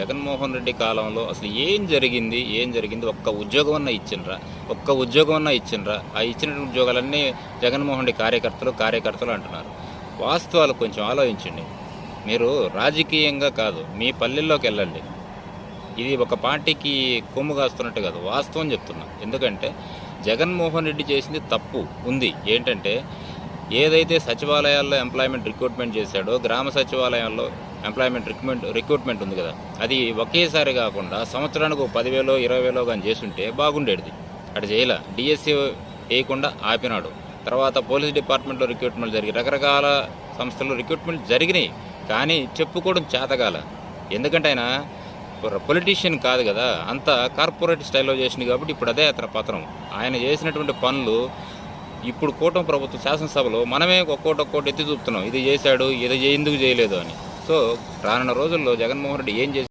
జగన్మోహన్ రెడ్డి కాలంలో అసలు ఏం జరిగింది? ఏం జరిగింది? ఒక్క ఉద్యోగం అన్న ఇచ్చిండ్రా? ఒక్క ఉద్యోగం అన్న ఇచ్చిండ్రా? ఆ ఇచ్చినటువంటి ఉద్యోగాలన్నీ జగన్మోహన్ రెడ్డి కార్యకర్తలు కార్యకర్తలు అంటున్నారు. వాస్తవాలు కొంచెం ఆలోచించండి. మీరు రాజకీయంగా కాదు మీ పల్లెల్లోకి వెళ్ళండి. ఇది ఒక పార్టీకి కొమ్ము కాస్తున్నట్టు కాదు వాస్తవం చెప్తున్నా. ఎందుకంటే జగన్మోహన్ రెడ్డి చేసింది తప్పు ఉంది. ఏంటంటే ఏదైతే సచివాలయాల్లో ఎంప్లాయ్మెంట్ రిక్రూట్మెంట్ చేశాడో గ్రామ సచివాలయాల్లో ఎంప్లాయ్మెంట్ రిక్రూట్మెంట్ రిక్రూట్మెంట్ ఉంది కదా. అది ఒకేసారి కాకుండా సంవత్సరానికి ఒక పదివేలో ఇరవై వేలో కానీ చేస్తుంటే బాగుండేది అటు చేయలే. డిఎస్సి వేయకుండా ఆపినాడు. తర్వాత పోలీస్ డిపార్ట్మెంట్లో రిక్రూట్మెంట్ జరిగి రకరకాల సంస్థల్లో రిక్రూట్మెంట్ జరిగినాయి. కానీ చెప్పుకోవడం చేతగాల. ఎందుకంటే ఆయన పొలిటీషియన్ కాదు కదా. అంత కార్పొరేట్ స్టైల్లో చేసింది కాబట్టి ఇప్పుడు అదే అతని పత్రం ఆయన చేసినటువంటి పనులు ఇప్పుడు కూటమి ప్రభుత్వం శాసనసభలో మనమే ఒక్కోటి ఒక్కోటి ఎత్తి చూపుతున్నాం. ఇది చేశాడు ఇది ఎందుకు చేయలేదు అని. సో రానున్న రోజుల్లో జగన్మోహన్ రెడ్డి ఏం చేసి